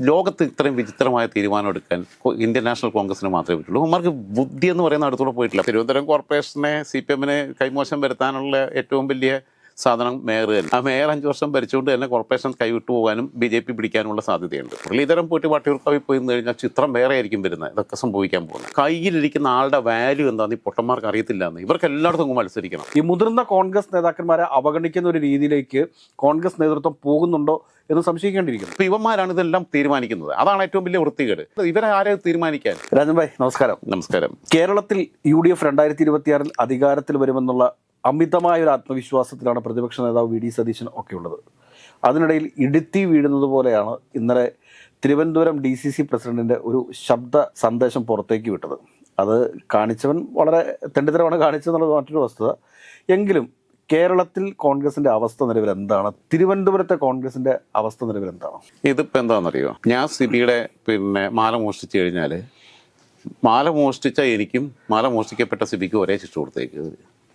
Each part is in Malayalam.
ലോകത്ത് ഇത്രയും വിചിത്രമായ തീരുമാനം എടുക്കാൻ ഇന്ത്യൻ നാഷണൽ കോൺഗ്രസിന് മാത്രമേ പറ്റുള്ളൂ. അവന്മാർക്ക് ബുദ്ധി എന്ന് പറയുന്ന അടുത്തൂടെ പോയിട്ടില്ല. തിരുവനന്തപുരം കോർപ്പറേഷനെ സി പി എമ്മിന് കൈമോശം വരുത്താനുള്ള ഏറ്റവും വലിയ സാധനം മേയർ തന്നെ. ആ മേയർ അഞ്ച് വർഷം ഭരിച്ചുകൊണ്ട് തന്നെ കോർപ്പറേഷൻ കൈവിട്ടു പോകാനും ബി ജെ പി പിടിക്കാനുള്ള സാധ്യതയുണ്ട്. മുരളീധരം പോയിട്ട് വട്ടിയൂർക്കാവിൽ പോയി നിന്ന് കഴിഞ്ഞാൽ ചിത്രം വേറെ ആയിരിക്കും വരുന്നത്. ഇതൊക്കെ സംഭവിക്കാൻ പോകുന്നത്. കയ്യിലിരിക്കുന്ന ആളുടെ വാല്യൂ എന്താണെന്ന് ഈ പൊട്ടന്മാർക്ക് അറിയത്തില്ല എന്ന് ഇവർക്ക് എല്ലായിടത്തും മത്സരിക്കണം. ഈ മുതിർന്ന കോൺഗ്രസ് നേതാക്കന്മാരെ അവഗണിക്കുന്ന ഒരു രീതിയിലേക്ക് കോൺഗ്രസ് നേതൃത്വം പോകുന്നുണ്ടോ എന്ന് സംശയിക്കേണ്ടിയിരിക്കുന്നു. ഇപ്പൊ ഇവന്മാരാണ് ഇതെല്ലാം തീരുമാനിക്കുന്നത്. അതാണ് ഏറ്റവും വലിയ വൃത്തികേട്. ഇവരെ ആരെ തീരുമാനിക്കാൻ? രാജൻ ഭായ് നമസ്കാരം. നമസ്കാരം. കേരളത്തിൽ യു ഡി എഫ് രണ്ടായിരത്തി ഇരുപത്തിയാറിൽ അധികാരത്തിൽ വരുമെന്നുള്ള അമിതമായ ഒരു ആത്മവിശ്വാസത്തിലാണ് പ്രതിപക്ഷ നേതാവ് വി ഡി സതീശൻ ഒക്കെ ഉള്ളത് അതിനിടയിൽ ഇടുത്തി വീഴുന്നത് പോലെയാണ് ഇന്നലെ തിരുവനന്തപുരം ഡി സി സി പ്രസിഡന്റിന്റെ ഒരു ശബ്ദ സന്ദേശം പുറത്തേക്ക് വിട്ടത്. അത് കാണിച്ചവൻ വളരെ തെണ്ടിത്തരമാണ് കാണിച്ചതെന്നുള്ളത് മറ്റൊരു വസ്തുത. എങ്കിലും കേരളത്തിൽ കോൺഗ്രസിന്റെ അവസ്ഥ നിലവിൽ എന്താണ്? തിരുവനന്തപുരത്തെ കോൺഗ്രസിന്റെ അവസ്ഥ നിലവിൽ എന്താണ്? ഇതിപ്പോ എന്താണെന്നറിയോ? ഞാൻ സിബിയുടെ പിന്നെ മാല മോഷ്ടിച്ചു കഴിഞ്ഞാൽ മാല മോഷ്ടിച്ച എനിക്കും മാല മോഷ്ടിക്കപ്പെട്ട സിബിക്കും ഒരേ ശിക്ഷ കൊടുത്തേക്ക്.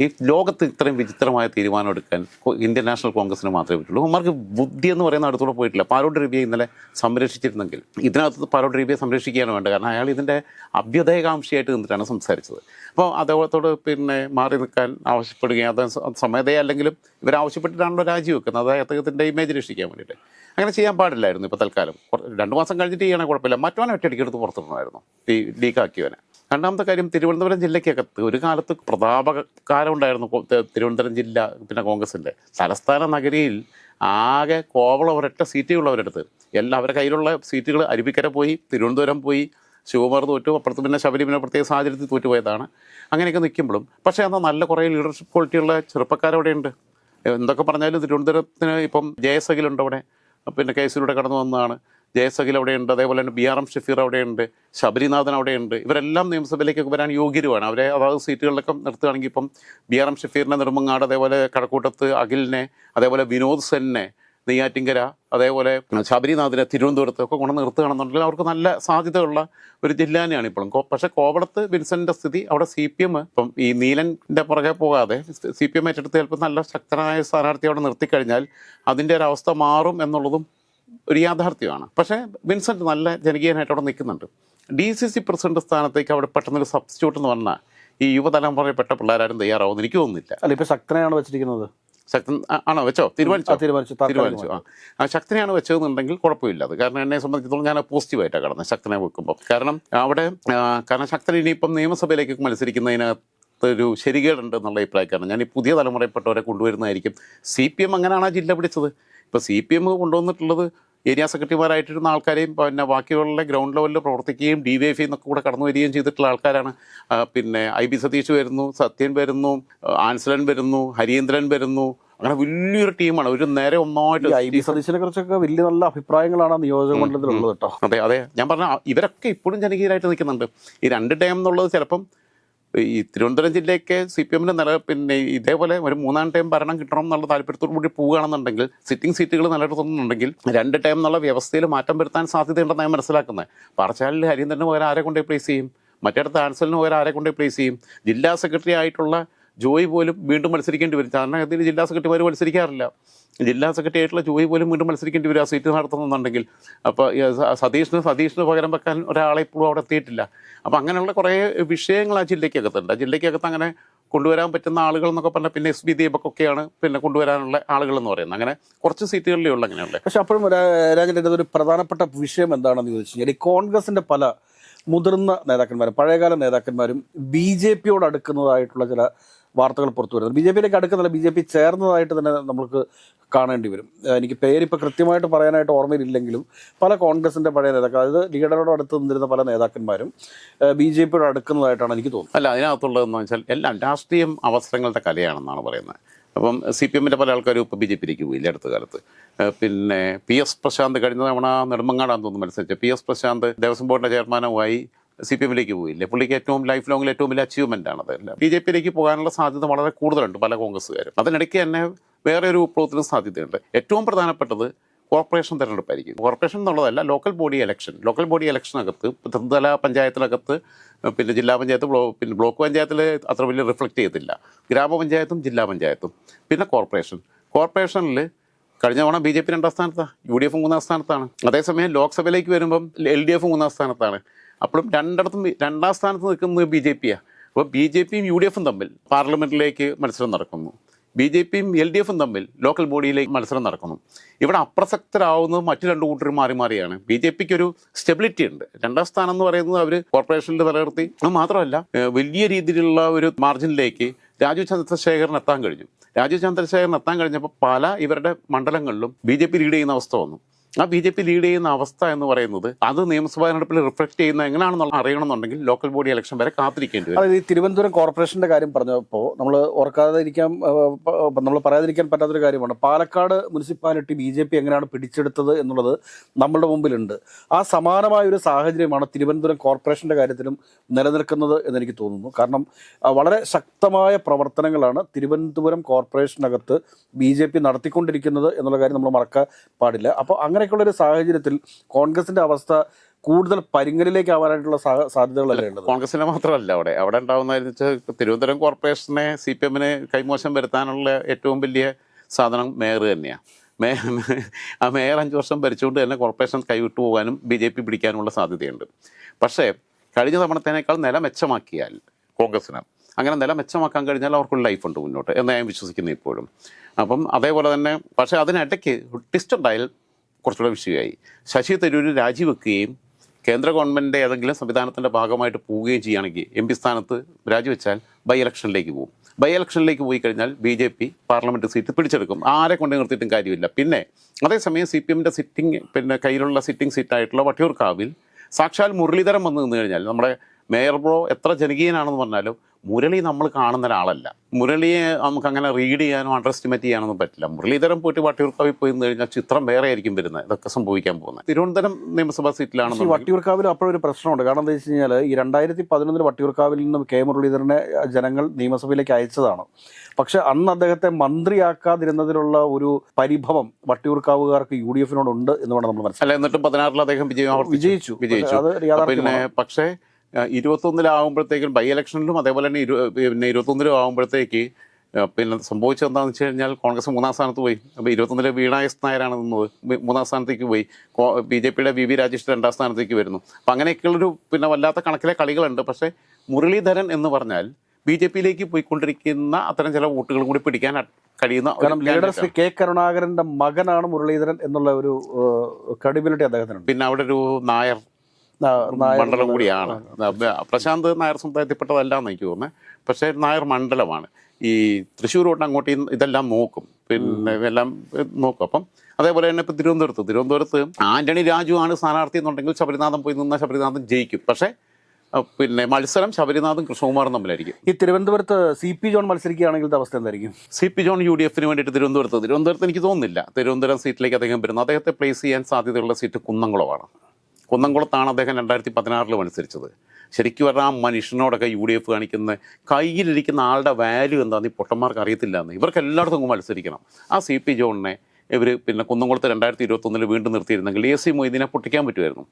ഈ ലോകത്ത് ഇത്രയും വിചിത്രമായ തീരുമാനം എടുക്കാൻ ഇന്ത്യൻ നാഷണൽ കോൺഗ്രസിന് മാത്രമേ പറ്റുള്ളൂ. അവർക്ക് ബുദ്ധി എന്ന് പറയുന്ന അടുത്തൂടെ പോയിട്ടില്ല. പാലോട് രവിയെ ഇന്നലെ സംരക്ഷിച്ചിരുന്നെങ്കിൽ ഇതിനകത്ത് പാലോട് രവിയെ സംരക്ഷിക്കുകയാണ് വേണ്ടത്. കാരണം അയാൾ ഇതിന്റെ അഭ്യുദയകാംക്ഷിയായിട്ട് നിന്നിട്ടാണ് സംസാരിച്ചത്. അപ്പോൾ അദ്ദേഹത്തോട് പിന്നെ മാറി നിൽക്കാൻ ആവശ്യപ്പെടുകയും അത് സ- സമയതയെ അല്ലെങ്കിലും ഇവരാവശ്യപ്പെട്ടിട്ടാണല്ലോ രാജിവെക്കുന്നത്. അതായത് അദ്ദേഹത്തിന്റെ ഇമേജ് രക്ഷിക്കാൻ വേണ്ടിയിട്ട്. അങ്ങനെ ചെയ്യാൻ പാടില്ലായിരുന്നു ഇപ്പോൾ തൽക്കാലം. രണ്ട് മാസം കഴിഞ്ഞിട്ട് ചെയ്യണേ കുഴപ്പമില്ല. മറ്റവനെ ഒറ്റയടിക്കെടുത്ത് പുറത്തിടണമായിരുന്നു. ഈ ലീക്കാക്കിയവനെ. രണ്ടാമത്തെ കാര്യം തിരുവനന്തപുരം ജില്ലയ്ക്കകത്ത് ഒരു കാലത്ത് പ്രതാപകാലം ഉണ്ടായിരുന്നു തിരുവനന്തപുരം ജില്ല പിന്നെ കോൺഗ്രസിന്റെ തലസ്ഥാന നഗരിയിൽ ആകെ കോവളം ഒരൊറ്റ സീറ്റേ ഉള്ളവരെടുത്ത് എല്ലാ അവരുടെ കയ്യിലുള്ള സീറ്റുകൾ അരുവിക്കര പോയി തിരുവനന്തപുരം പോയി ശിവകുമാർ തോറ്റു അപ്പുറത്ത് പിന്നെ ശബരിമല പ്രത്യേക സാഹചര്യത്തിൽ തോറ്റുപോയതാണ്. അങ്ങനെയൊക്കെ നിൽക്കുമ്പോഴും പക്ഷേ എന്നാൽ നല്ല കുറേ ലീഡർഷിപ്പ് ക്വാളിറ്റിയുള്ള ചെറുപ്പക്കാരവിടെയുണ്ട് എന്തൊക്കെ പറഞ്ഞാലും തിരുവനന്തപുരത്തിന് ഇപ്പം ജയസഖിലുണ്ട് അവിടെ. പിന്നെ കേസിലൂടെ കടന്നു വന്നതാണ്. ജയസഖിൽ അവിടെയുണ്ട് അതേപോലെ തന്നെ ബി ആർ എം ഷഫീർ അവിടെയുണ്ട് ശബരിനാഥൻ അവിടെയുണ്ട്. ഇവരെല്ലാം നിയമസഭയിലേക്കൊക്കെ വരാൻ യോഗ്യരുമാണ്. അവരെ അതാത് സീറ്റുകളിലൊക്കെ നിർത്തുകയാണെങ്കിൽ ഇപ്പം ബി ആർ എം ഷഫീറിനെ നിർമ്മങ്ങാട് അതേപോലെ കടക്കൂട്ടത്ത് അഖിലിനെ അതേപോലെ വിനോദ് സെന്നെ നെയ്യാറ്റിങ്കര അതേപോലെ ശബരിനാഥിനെ തിരുവനന്തപുരത്ത് ഒക്കെ കൊണ്ട് നിർത്തുകയാണെന്നുണ്ടെങ്കിൽ അവർക്ക് നല്ല സാധ്യതയുള്ള ഒരു ജില്ല തന്നെയാണ് ഇപ്പോഴും പക്ഷേ കോവളത്ത് വിൻസെന്റെ സ്ഥിതി അവിടെ സി പി എം ഇപ്പം ഈ നീലന്റെ പുറകെ പോകാതെ സി പി എം ഏറ്റെടുത്ത് ചിലപ്പോൾ നല്ല ശക്തനായ സ്ഥാനാർത്ഥി അവിടെ നിർത്തിക്കഴിഞ്ഞാൽ അതിന്റെ ഒരു അവസ്ഥ മാറും എന്നുള്ളതും ഒരു യാഥാർത്ഥ്യമാണ്. പക്ഷേ വിൻസെന്റ് നല്ല ജനകീയനായിട്ട് അവിടെ നിൽക്കുന്നുണ്ട്. ഡി സി സി പ്രസിഡന്റ് സ്ഥാനത്തേക്ക് അവിടെ പെട്ടെന്നൊരു സബ്സ്റ്റിറ്റ്യൂട്ട് എന്ന് പറഞ്ഞാൽ ഈ യുവതലമുറയിൽപ്പെട്ട പിള്ളേരാരും തയ്യാറാവുമെന്ന് എനിക്ക് തോന്നുന്നില്ല. അല്ല ഇപ്പോൾ ശക്തനെയാണ് വെച്ചിരിക്കുന്നത്? ശക്തൻ ആണോ? വെച്ചോ? തീരുമാനിച്ചോ? തീരുമാനിച്ചു. തീരുമാനിച്ചു. ആ ആ ശക്തനെയാണ് വെച്ചതെന്നുണ്ടെങ്കിൽ കുഴപ്പമില്ല. അത് കാരണം എന്നെ സംബന്ധിച്ചിടത്തോളം ഞാൻ പോസിറ്റീവായിട്ടാണ് കടന്നത് ശക്തനെ വെക്കുമ്പോൾ കാരണം അവിടെ കാരണം ശക്തൻ ഇനിയിപ്പം നിയമസഭയിലേക്ക് മത്സരിക്കുന്നതിനകത്ത് ഒരു ശരികേടുണ്ട് എന്നുള്ള അഭിപ്രായക്കാരാണ് ഞാൻ ഈ പുതിയ തലമുറയിൽപ്പെട്ടവരെ കൊണ്ടുവരുന്നതായിരിക്കും. സി പി എം അങ്ങനെയാണ് ആ ജില്ല പിടിച്ചത്. ഇപ്പോൾ സി പി എം കൊണ്ടുവന്നിട്ടുള്ളത് ഏരിയ സെക്രട്ടറിമാരായിട്ടിരുന്ന ആൾക്കാരെയും പിന്നെ ബാക്കിയുള്ള ഗ്രൗണ്ട് ലെവലിൽ പ്രവർത്തിക്കുകയും ഡി വൈ എഫ് എന്നൊക്കെ കൂടെ കടന്നു വരികയും ചെയ്തിട്ടുള്ള ആൾക്കാരാണ്. പിന്നെ ഐ ബി സതീഷ് വരുന്നു സത്യൻ വരുന്നു ആൻസലൻ വരുന്നു ഹരീന്ദ്രൻ വരുന്നു. അങ്ങനെ വലിയൊരു ടീമാണ്. ഒരു നേരെ ഒന്നായിട്ട് ഐ ബി സതീഷിനെ കുറിച്ചൊക്കെ വലിയ നല്ല അഭിപ്രായങ്ങളാണ് നിയോജക മണ്ഡലത്തിലുള്ളത് കേട്ടോ. അതെ അതെ. ഞാൻ പറഞ്ഞ ഇവരൊക്കെ ഇപ്പോഴും ജനകീയരായിട്ട് നിൽക്കുന്നുണ്ട്. ഈ രണ്ട് ടൈം എന്നുള്ളത് ചിലപ്പം ഈ തിരുവനന്തപുരം ജില്ലയ്ക്ക് സി പി എമ്മിന് നില പിന്നെ ഇതേപോലെ ഒരു മൂന്നാം ടൈം ഭരണം കിട്ടണം എന്നുള്ള താല്പര്യത്തോടു കൂടി പോവുകയാണെന്നുണ്ടെങ്കിൽ സിറ്റിംഗ് സീറ്റുകൾ നിലനിർത്തുന്നുണ്ടെങ്കിൽ രണ്ട് ടൈം എന്നുള്ള വ്യവസ്ഥയിൽ മാറ്റം വരുത്താൻ സാധ്യതയുണ്ടെന്ന് ഞാൻ മനസ്സിലാക്കുന്നത്. പറച്ചാലിൽ ഹരീന്ദ്രന് പകരം ആരെ കൊണ്ടേ പ്ലേസ് ചെയ്യും? മറ്റേടത്ത് ആൻസലിന് പകരം ആരെ കൊണ്ടേ പ്ലേസ് ചെയ്യും? ജില്ലാ സെക്രട്ടറി ആയിട്ടുള്ള ജോയി പോലും വീണ്ടും മത്സരിക്കേണ്ടി വരും. സാധാരണഗതിയിൽ ജില്ലാ സെക്രട്ടറിമാർ മത്സരിക്കാറില്ല. ജില്ലാ സെക്രട്ടറി ആയിട്ടുള്ള ജോയി പോലും വീണ്ടും മത്സരിക്കേണ്ടി വരും. ആ സീറ്റ് നടത്തുന്നുണ്ടെങ്കിൽ അപ്പോൾ സതീഷിന് സതീഷിന് പകരം വെക്കാൻ ഒരാളെ ഇപ്പോഴും അവിടെ എത്തിയിട്ടില്ല. അപ്പോൾ അങ്ങനെയുള്ള കുറേ വിഷയങ്ങൾ ആ ജില്ലയ്ക്കകത്തുണ്ട്. ആ ജില്ലയ്ക്കകത്ത് അങ്ങനെ കൊണ്ടുവരാൻ പറ്റുന്ന ആളുകൾ എന്നൊക്കെ പറഞ്ഞാൽ പിന്നെ എസ് ബി ദീപക്കൊക്കെയാണ് പിന്നെ കൊണ്ടുവരാനുള്ള ആളുകൾ എന്ന് പറയുന്നത്. അങ്ങനെ കുറച്ച് സീറ്റുകളിലേ ഉള്ളൂ അങ്ങനെയുള്ള പക്ഷെ അപ്പോഴും രാജ്യത്തെ ഒരു പ്രധാനപ്പെട്ട വിഷയം എന്താണെന്ന് ചോദിച്ചു കഴിഞ്ഞാൽ ഈ കോൺഗ്രസിന്റെ പല മുതിർന്ന നേതാക്കന്മാരും പഴയകാല നേതാക്കന്മാരും ബി ജെ പിയോട് അടുക്കുന്നതായിട്ടുള്ള ചില വാർത്തകൾ പുറത്തു വരുന്നത്. ബി ജെ പിയിലേക്ക് അടുക്കുന്നില്ല. ബി ജെ പി ചേർന്നതായിട്ട് തന്നെ നമുക്ക് കാണേണ്ടി വരും. എനിക്ക് പേരിപ്പോൾ കൃത്യമായിട്ട് പറയാനായിട്ട് ഓർമ്മയില്ലെങ്കിലും പല കോൺഗ്രസിന്റെ പഴയ നേതാക്കൾ അതായത് ലീഡറോട് അടുത്ത് നിന്നിരുന്ന പല നേതാക്കന്മാരും ബി ജെ പിയോട് അടുക്കുന്നതായിട്ടാണ് എനിക്ക് തോന്നുന്നത്. അല്ല അതിനകത്തുള്ളതെന്ന് വെച്ചാൽ എല്ലാം രാഷ്ട്രീയം അവസരങ്ങളുടെ കലയാണെന്നാണ് പറയുന്നത്. അപ്പം സി പി എമ്മിന്റെ പല ആൾക്കാരും ഇപ്പോൾ ബി ജെ പിയിലേക്ക് പോയില്ല അടുത്ത കാലത്ത്? പിന്നെ പി എസ് പ്രശാന്ത് കഴിഞ്ഞ തവണ നെടുമങ്ങാടാന്ന് തോന്നുന്നു മത്സരിച്ചത് പി എസ് പ്രശാന്ത് ദേവസ്വം ബോർഡിന്റെ ചെയർമാനുമായി സി പി എമ്മിലേക്ക് പോയില്ലേ? പുള്ളിക്ക് ഏറ്റവും ലൈഫ് ലോങ്ങിൽ ഏറ്റവും വലിയ അച്ചീവ്മെന്റ് ആണ് അതെല്ലാം ബി ജെ പിയിലേക്ക് പോകാനുള്ള സാധ്യത വളരെ കൂടുതലുണ്ട് പല കോൺഗ്രസ്സുകാരും. അതിനിടയ്ക്ക് തന്നെ വേറെ ഒരു വിപ്ലവത്തിനും സാധ്യതയുണ്ട്. ഏറ്റവും പ്രധാനപ്പെട്ടത് കോർപ്പറേഷൻ തിരഞ്ഞെടുപ്പായിരിക്കും. കോർപ്പറേഷൻ എന്നുള്ളതല്ല local body election local body ഇലക്ഷനകത്ത് ത്രിതല പഞ്ചായത്തിനകത്ത് പിന്നെ ജില്ലാ പഞ്ചായത്ത് ബ്ലോ പിന്നെ ബ്ലോക്ക് പഞ്ചായത്തിൽ അത്ര വലിയ റിഫ്ലക്റ്റ് ചെയ്യത്തില്ല. ഗ്രാമപഞ്ചായത്തും ജില്ലാ പഞ്ചായത്തും. പിന്നെ കോർപ്പറേഷൻ കോർപ്പറേഷനിൽ കഴിഞ്ഞ തവണ ബി ജെ പി രണ്ടാം സ്ഥാനത്താണ് യു ഡി എഫ് മൂന്നാം സ്ഥാനത്താണ്. അതേസമയം ലോക്സഭയിലേക്ക് വരുമ്പം എൽ ഡി എഫ് മൂന്നാം സ്ഥാനത്താണ്. അപ്പോഴും രണ്ടിടത്തും രണ്ടാം സ്ഥാനത്ത് നിൽക്കുന്നത് ബി ജെ പിയാണ് അപ്പോൾ ബി ജെ പിയും യു ഡി എഫും തമ്മിൽ പാർലമെന്റിലേക്ക് മത്സരം നടക്കുന്നു. ബി ജെ പിയും എൽ ഡി എഫും തമ്മിൽ ലോക്കൽ ബോഡിയിലേക്ക് മത്സരം നടക്കുന്നു. ഇവിടെ അപ്രസക്തരാവുന്നത് മറ്റു രണ്ട് കൂട്ടരും മാറി മാറിയാണ്. ബി ജെ പിക്ക് ഒരു സ്റ്റെബിലിറ്റി ഉണ്ട്. രണ്ടാം സ്ഥാനം എന്ന് പറയുന്നത് അവർ കോർപ്പറേഷനിൽ നിലനിർത്തി അത് മാത്രമല്ല വലിയ രീതിയിലുള്ള ഒരു മാർജിനിലേക്ക് രാജു ചന്ദ്രശേഖരൻ എത്താൻ കഴിഞ്ഞു. രാജു ചന്ദ്രശേഖരൻ എത്താൻ കഴിഞ്ഞപ്പോൾ പല ഇവരുടെ മണ്ഡലങ്ങളിലും ബി ജെ പി ലീഡ് ചെയ്യുന്ന അവസ്ഥ വന്നു. ആ ബി ജെ പി ലീഡ് ചെയ്യുന്ന അവസ്ഥ എന്ന് പറയുന്നത് അത് നിയമസഭാ തെരഞ്ഞെടുപ്പിൽ റിഫ്ലക്ട് ചെയ്യുന്ന എങ്ങനെയാണെന്നുള്ള അറിയണമെന്നുണ്ടെങ്കിൽ ലോക്കൽ ബോഡി ഇലക്ഷൻ വരെ കാത്തിരിക്കേണ്ടി വരും. ഈ തിരുവനന്തപുരം കോർപ്പറേഷന്റെ കാര്യം പറഞ്ഞപ്പോൾ നമ്മൾ ഓർക്കാതിരിക്കാൻ നമ്മൾ പറയാതിരിക്കാൻ പറ്റാത്തൊരു കാര്യമാണ്. Palakkad municipality B J P എങ്ങനെയാണ് പിടിച്ചെടുത്തത് എന്നുള്ളത് നമ്മളുടെ മുമ്പിലുണ്ട്. ആ സമാനമായ ഒരു സാഹചര്യമാണ് തിരുവനന്തപുരം കോർപ്പറേഷന്റെ കാര്യത്തിലും നിലനിൽക്കുന്നത് എന്ന് എനിക്ക് തോന്നുന്നു. കാരണം വളരെ ശക്തമായ പ്രവർത്തനങ്ങളാണ് തിരുവനന്തപുരം കോർപ്പറേഷനകത്ത് ബി ജെ പി നടത്തിക്കൊണ്ടിരിക്കുന്നത് എന്നുള്ള കാര്യം നമ്മൾ മറക്കാൻ പാടില്ല. അപ്പോൾ അങ്ങനെയൊക്കെയുള്ള ഒരു സാഹചര്യത്തിൽ കോൺഗ്രസിന്റെ അവസ്ഥ കൂടുതൽ പരിങ്ങലിലേക്ക് ആവാനായിട്ടുള്ള സാധ്യതകളല്ലേ ഉള്ളത്? കോൺഗ്രസിനെ മാത്രമല്ല അവിടെ അവിടെ ഉണ്ടാവുന്നതെന്ന് വെച്ചാൽ തിരുവനന്തപുരം കോർപ്പറേഷനെ സി പി എമ്മിന് കൈമോശം വരുത്താനുള്ള ഏറ്റവും വലിയ സാധനം മേയർ തന്നെയാണ് മേ ആ മേയർ അഞ്ച് വർഷം ഭരിച്ചുകൊണ്ട് തന്നെ കോർപ്പറേഷൻ കൈവിട്ടു പോകാനും ബി ജെ പി പിടിക്കാനുമുള്ള സാധ്യതയുണ്ട്. പക്ഷേ കഴിഞ്ഞ തവണത്തേനേക്കാൾ നില മെച്ചമാക്കിയാൽ കോൺഗ്രസിന് അങ്ങനെ നില മെച്ചമാക്കാൻ കഴിഞ്ഞാൽ അവർക്കുള്ള ലൈഫുണ്ട് മുന്നോട്ട് എന്ന് ഞാൻ വിശ്വസിക്കുന്നു ഇപ്പോഴും. അപ്പം അതേപോലെ തന്നെ പക്ഷേ അതിനിടയ്ക്ക് ട്വിസ്റ്റ് ഉണ്ടായാൽ കുറച്ചുകൂടെ വിഷയമായി. ശശി തരൂർ രാജിവെക്കുകയും കേന്ദ്ര ഗവൺമെന്റിന്റെ ഏതെങ്കിലും സംവിധാനത്തിന്റെ ഭാഗമായിട്ട് പോവുകയും ചെയ്യുകയാണെങ്കിൽ എം പി സ്ഥാനത്ത് രാജിവെച്ചാൽ ബൈ ഇലക്ഷനിലേക്ക് പോകും. ബൈ ഇലക്ഷനിലേക്ക് പോയി കഴിഞ്ഞാൽ B J P parliament seat പിടിച്ചെടുക്കും. ആരെ കൊണ്ട് നിർത്തിയിട്ടും കാര്യമില്ല. പിന്നെ അതേസമയം സി പി എമ്മിന്റെ സിറ്റിംഗ് പിന്നെ കയ്യിലുള്ള സിറ്റിംഗ് സീറ്റായിട്ടുള്ള വട്ടിയൂർക്കാവിൽ സാക്ഷാൽ മുരളീധരൻ വന്ന് നിന്ന് കഴിഞ്ഞാൽ നമ്മുടെ മേയർ ബ്രോ എത്ര ജനകീയനാണെന്ന് പറഞ്ഞാലും മുരളി നമ്മൾ കാണുന്ന ഒരാളല്ല. മുരളിയെ നമുക്ക് അങ്ങനെ റീഡ് ചെയ്യാനോ അണ്ടർ എസ്റ്റിമേറ്റ് ചെയ്യാനൊന്നും പറ്റില്ല. മുരളീധരം പോയിട്ട് വട്ടിയൂർക്കാവിൽ പോയി നിന്ന് കഴിഞ്ഞാൽ ചിത്രം വേറെ ആയിരിക്കും വരുന്നത്. ഇതൊക്കെ സംഭവിക്കാൻ പോകുന്നത്. തിരുവനന്തപുരം നിയമസഭാ സീറ്റിലാണ് വട്ടിയൂർക്കാവിൽ അപ്പോഴൊരു പ്രശ്നമുണ്ട്. കാരണം എന്താ വെച്ച് കഴിഞ്ഞാൽ ഈ രണ്ടായിരത്തി പതിനൊന്നിൽ വട്ടിയൂർക്കാവിൽ നിന്നും കെ മുരളീധരനെ ജനങ്ങൾ നിയമസഭയിലേക്ക് അയച്ചതാണ്. പക്ഷെ അന്ന് അദ്ദേഹത്തെ മന്ത്രിയാക്കാതിരുന്നതിലുള്ള ഒരു പരിഭവം വട്ടിയൂർക്കാവുകാർക്ക് യു ഡി എഫിനോടുണ്ട് എന്ന് വേണം നമ്മൾ മനസ്സിലാക്കി എന്നിട്ടും പതിനാറിൽ അദ്ദേഹം വിജയം വിജയിച്ചു. വിജയിച്ചു. പിന്നെ പക്ഷേ ഇരുപത്തൊന്നിലാവുമ്പോഴത്തേക്കും ബൈ ഇലക്ഷനിലും അതേപോലെ തന്നെ ഇരു പിന്നെ ഇരുപത്തൊന്നിലും ആകുമ്പോഴത്തേക്ക് പിന്നെ സംഭവിച്ചത് എന്താണെന്ന് വെച്ച് കഴിഞ്ഞാൽ കോൺഗ്രസ് മൂന്നാം സ്ഥാനത്ത് പോയി. അപ്പോൾ ഇരുപത്തൊന്നിലെ വീണ എസ് നായരാണ് നിന്നത്. മൂന്നാം സ്ഥാനത്തേക്ക് പോയി. ബി ജെ പിയുടെ വി വി രാജേഷ് രണ്ടാം സ്ഥാനത്തേക്ക് വരുന്നു. അപ്പം അങ്ങനെയൊക്കെയുള്ളൊരു പിന്നെ വല്ലാത്ത കണക്കിലെ കളികളുണ്ട്. പക്ഷേ മുരളീധരൻ എന്ന് പറഞ്ഞാൽ ബി ജെ പിയിലേക്ക് പോയിക്കൊണ്ടിരിക്കുന്ന അത്തരം ചില വോട്ടുകളും കൂടി പിടിക്കാൻ കഴിയുന്ന കാരണം ലീഡർ ശ്രീ കെ കരുണാകരന്റെ മകനാണ് മുരളീധരൻ എന്നുള്ള ഒരു ക്രെഡിബിലിറ്റി അദ്ദേഹത്തിനുണ്ട്. പിന്നെ അവിടെ ഒരു നായർ മണ്ഡലം കൂടിയാണ്. പ്രശാന്ത് നായർ സമുദായത്തിൽപ്പെട്ടതല്ല എന്ന് എനിക്ക് തോന്നുന്നത് പക്ഷേ നായർ മണ്ഡലമാണ്. ഈ തൃശ്ശൂർ തൊട്ട് അങ്ങോട്ട് ഇതെല്ലാം നോക്കും. പിന്നെ എല്ലാം നോക്കും. അപ്പം അതേപോലെ തന്നെ ഇപ്പം തിരുവനന്തപുരത്ത് തിരുവനന്തപുരത്ത് ആന്റണി രാജു ആണ് സ്ഥാനാർത്ഥി എന്നുണ്ടെങ്കിൽ ശബരിനാഥൻ പോയി നിന്നാൽ ശബരിനാഥൻ ജയിക്കും. പക്ഷേ പിന്നെ മത്സരം ശബരിനാഥും കൃഷ്ണകുമാറും തമ്മിലായിരിക്കും. ഈ തിരുവനന്തപുരത്ത് സി പി ജോൺ മത്സരിക്കുകയാണെങ്കിൽ അവസ്ഥ എന്തായിരിക്കും? C P John U D എഫിന് വേണ്ടിയിട്ട് തിരുവനന്തപുരത്ത്. തിരുവനന്തപുരത്ത് എനിക്ക് തോന്നുന്നില്ല. തിരുവനന്തപുരം സീറ്റിലേക്ക് അദ്ദേഹം വരുന്നു. അദ്ദേഹത്തെ പ്ലേസ് ചെയ്യാൻ സാധ്യതയുള്ള സീറ്റ് കുന്നംകുളമാണ്. കുന്നംകുളത്താണ് അദ്ദേഹം രണ്ടായിരത്തി പതിനാറിൽ മത്സരിച്ചത്. ശരിക്കും പറഞ്ഞാൽ ആ മനുഷ്യനോടൊക്കെ യു ഡി എഫ് കാണിക്കുന്ന കയ്യിലിരിക്കുന്ന ആളുടെ വാല്യൂ എന്താണെന്ന് ഈ പൊട്ടന്മാർക്ക് അറിയത്തില്ല എന്ന് ഇവർക്ക് എല്ലായിടത്തും മത്സരിക്കണം. ആ സി പി ജോണിനെ ഇവർ പിന്നെ കുന്നംകുളത്ത് രണ്ടായിരത്തി ഇരുപത്തൊന്നിൽ വീണ്ടും നിർത്തിയിരുന്നെങ്കിൽ എ സി മൊയ്തീനെ പൊട്ടിക്കാൻ പറ്റുമായിരുന്നു.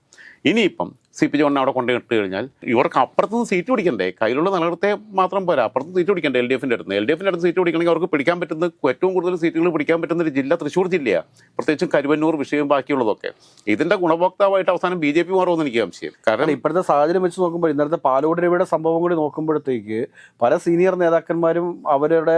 ഇനിയിപ്പം സി പി ജോണിനെ അവിടെ കൊണ്ടുപോയിട്ട് കഴിഞ്ഞാൽ ഇവർക്ക് അപ്പുറത്തുനിന്ന് സീറ്റ് പിടിക്കണ്ടേ? കയ്യിലുള്ള നിലനിർത്തെ മാത്രം പോരാ. അപ്പുറത്ത് സീറ്റ് പിടിക്കണ്ടേ എൽ ഡി എഫിന്റെ അടുത്ത് എൽ ഡി എഫിന്റെ അടുത്ത് സീറ്റ് പിടിക്കണമെങ്കിൽ അവർക്ക് പിടിക്കാൻ പറ്റുന്ന ഏറ്റവും കൂടുതൽ സീറ്റുകൾ പിടിക്കാൻ പറ്റുന്ന ഒരു ജില്ല തൃശ്ശൂർ ജില്ലയാണ് പ്രത്യേകിച്ചും കരുവന്നൂർ വിഷയം ബാക്കിയുള്ളതൊക്കെ. ഇതിന്റെ ഗുണഭോക്താവായിട്ട് അവസാനം ബി ജെ പി മാറുമെന്ന് എനിക്ക് കാരണം കാരണം ഇപ്പോഴത്തെ സാഹചര്യം വെച്ച് നോക്കുമ്പോൾ ഇന്നത്തെ പാലോട് രവിയുടെ സംഭവം കൂടി നോക്കുമ്പോഴത്തേക്ക് പല സീനിയർ നേതാക്കന്മാരും അവരുടെ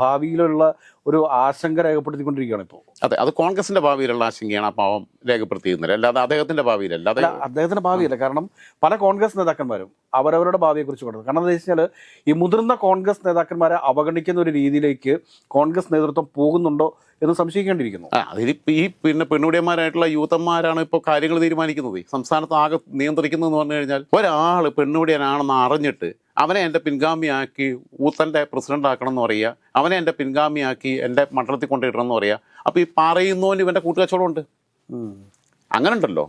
ഭാവിയിലുള്ള ഒരു ആശങ്ക രേഖപ്പെടുത്തിക്കൊണ്ടിരിക്കുകയാണ് ഇപ്പോൾ. അതെ അത് കോൺഗ്രസിന്റെ ഭാവിയിലുള്ള ആശങ്കയാണ് ആ പാവം രേഖപ്പെടുത്തിയിരുന്നത്. അല്ലാതെ അദ്ദേഹത്തിന്റെ ഭാവിയിലല്ല. അല്ല അദ്ദേഹത്തിന്റെ ഭാവിയില്ല. കാരണം പല കോൺഗ്രസ് നേതാക്കന്മാരും അവരവരുടെ ഭാവിയെക്കുറിച്ച് പറയുന്നത് കാരണം എന്താ വെച്ചാൽ ഈ മുതിർന്ന കോൺഗ്രസ് നേതാക്കന്മാരെ അവഗണിക്കുന്ന ഒരു രീതിയിലേക്ക് കോൺഗ്രസ് നേതൃത്വം പോകുന്നുണ്ടോ എന്ന് സംശയിക്കേണ്ടിയിരിക്കുന്നു. ആ, അതിലിപ്പോ ഈ പിന്നെ പെണ്ണുടിയന്മാരായിട്ടുള്ള യൂത്തന്മാരാണ് ഇപ്പോൾ കാര്യങ്ങൾ തീരുമാനിക്കുന്നത്. സംസ്ഥാനത്ത് ആകെ നിയന്ത്രിക്കുന്നതെന്ന് പറഞ്ഞു കഴിഞ്ഞാൽ ഒരാൾ പെണ്ണുടിയനാണെന്ന് അറിഞ്ഞിട്ട് അവനെ എന്റെ പിൻഗാമിയാക്കി ഊത്തന്റെ പ്രസിഡന്റ് ആക്കണം എന്ന് പറയുക അവനെ എന്റെ പിൻഗാമിയാക്കി എന്റെ മണ്ഡലത്തിൽ കൊണ്ടിടണം എന്ന് പറയുക. അപ്പോൾ ഈ പറയുന്നവന് ഇവന്റെ കൂട്ടുകച്ചവടം ഉണ്ട്. അങ്ങനെ ഉണ്ടല്ലോ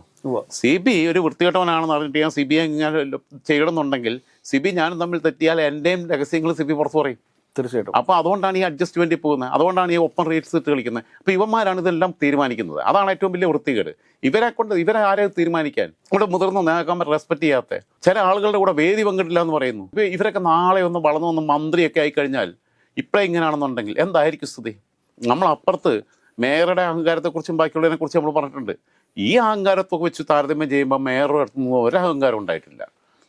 സി ബി ഒരു വൃത്തികെട്ടവനാണെന്ന് അറിഞ്ഞിട്ട് ഞാൻ സി ബി ഐ ഇങ്ങനെ ചെയ്യണമെന്നുണ്ടെങ്കിൽ സി ബി ഞാനും തമ്മിൽ തെറ്റിയാൽ എന്റെയും രഹസ്യങ്ങൾ സി ബി പുറത്തു പറയും. തീർച്ചയായിട്ടും. അപ്പോൾ അതുകൊണ്ടാണ് ഈ അഡ്ജസ്റ്റ്മെന്റിൽ പോകുന്നത്. അതുകൊണ്ടാണ് ഈ ഓപ്പൺ റേറ്റ്സ് ഇട്ട് കളിക്കുന്നത്. അപ്പോൾ ഇവന്മാരാണ് ഇതെല്ലാം തീരുമാനിക്കുന്നത്. അതാണ് ഏറ്റവും വലിയ വൃത്തികേട്. ഇവരെ കൊണ്ട് ഇവരെ ആരെ തീരുമാനിക്കാൻ? ഇവിടെ മുതിർന്ന നേതാക്കന്മാർ റെസ്പെക്ട് ചെയ്യാത്ത ചില ആളുകളുടെ കൂടെ വേദി പങ്കിട്ടില്ല എന്ന് പറയുന്നു. ഇവരൊക്കെ നാളെ ഒന്ന് വളർന്നു വന്ന് മന്ത്രിയൊക്കെ ആയിക്കഴിഞ്ഞാൽ ഇപ്പോഴേ ഇങ്ങനെയാണെന്നുണ്ടെങ്കിൽ എന്തായിരിക്കും സ്ഥിതി? നമ്മൾ അപ്പുറത്ത് മേയറുടെ അഹങ്കാരത്തെക്കുറിച്ചും ബാക്കിയുള്ളതിനെ കുറിച്ച് നമ്മൾ പറഞ്ഞിട്ടുണ്ട്. ഈ അഹങ്കാരത്തൊക്കെ വെച്ച് താരതമ്യം ചെയ്യുമ്പോൾ മേയറുടെ അടുത്തുനിന്ന് ഒരു ഉണ്ടായിട്ടില്ല.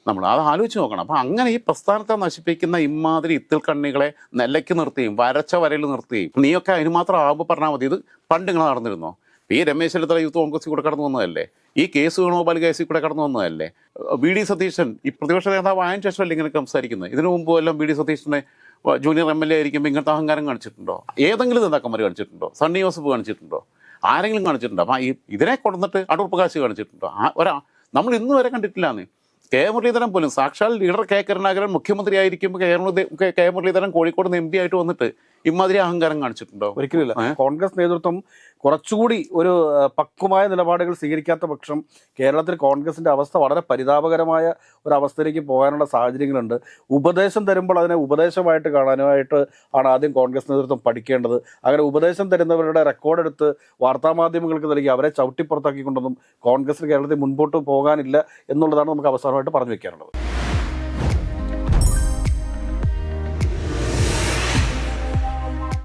നമ്മൾ അത് ആലോചിച്ച് നോക്കണം. അപ്പം അങ്ങനെ ഈ പ്രസ്ഥാനത്തെ നശിപ്പിക്കുന്ന ഇമാതിരി ഇത്തിൽ കണ്ണികളെ നിലയ്ക്ക് നിർത്തുകയും വരച്ച വരയിൽ നിർത്തുകയും നീയൊക്കെ അതിന് മാത്രം ആകുമ്പോൾ പറഞ്ഞാൽ മതി. ഇത് പണ്ട് നിങ്ങൾ നടന്നിരുന്നോ? ഈ രമേശ് ചെന്നിത്തല യൂത്ത് കോൺഗ്രസിൽ കൂടെ കടന്നു വന്നതല്ലേ? ഈ കേസ് വേണോപാൽ കേസിൽ കൂടെ കടന്നു വന്നതല്ലേ? വി ഡി സതീശൻ ഈ പ്രതിപക്ഷ നേതാവ് ആയതിനു ശേഷമല്ലേ ഇങ്ങനെ സംസാരിക്കുന്നത്? ഇതിനു മുമ്പ് എല്ലാം വി ഡി സതീശനെ ജൂനിയർ എം എൽ എ ആയിരിക്കുമ്പോൾ ഇങ്ങനത്തെ അഹങ്കാരം കാണിച്ചിട്ടുണ്ടോ? ഏതെങ്കിലും നേതാക്കന്മാർ കാണിച്ചിട്ടുണ്ടോ? സണ്ണി ജോസഫ് കാണിച്ചിട്ടുണ്ടോ? ആരെങ്കിലും കാണിച്ചിട്ടുണ്ടോ? അപ്പം ഇതിനെ കൊണ്ടുവന്നിട്ട് അടൂർ പ്രകാശ് കാണിച്ചിട്ടുണ്ടോ? ഒരാ നമ്മൾ ഇന്നുവരെ കണ്ടിട്ടില്ലാന്ന്. കെ മുരളീധരൻ പോലും സാക്ഷാൽ ലീഡർ കെ കരുണാകരൻ മുഖ്യമന്ത്രിയായിരിക്കുമ്പോൾ കെ മുരളീധ- കെ- കെ മുരളീധരൻ കോഴിക്കോട് നിന്ന് എം പി ആയിട്ട് വന്നിട്ട് ഇമാതിരി അഹങ്കാരം കാണിച്ചിട്ടുണ്ടോ? ഒരിക്കലുമില്ല. കോൺഗ്രസ് നേതൃത്വം കുറച്ചുകൂടി ഒരു പക്വമായ നിലപാടുകൾ സ്വീകരിക്കാത്ത പക്ഷം കേരളത്തിൽ കോൺഗ്രസിന്റെ അവസ്ഥ വളരെ പരിതാപകരമായ ഒരു അവസ്ഥയിലേക്ക് പോകാനുള്ള സാഹചര്യങ്ങളുണ്ട്. ഉപദേശം തരുമ്പോൾ അതിനെ ഉപദേശമായിട്ട് കാണാനുമായിട്ട് ആണ് ആദ്യം കോൺഗ്രസ് നേതൃത്വം പഠിക്കേണ്ടത്. അങ്ങനെ ഉപദേശം തരുന്നവരുടെ റെക്കോർഡ് എടുത്ത് വാർത്താമാധ്യമങ്ങൾക്ക് നൽകി അവരെ ചവിട്ടിപ്പുറത്താക്കിക്കൊണ്ടൊന്നും കോൺഗ്രസ് കേരളത്തിൽ മുൻപോട്ട് പോകാനില്ല എന്നുള്ളതാണ് നമുക്ക് അവസാനമായിട്ട് പറഞ്ഞു വെക്കാനുള്ളത്.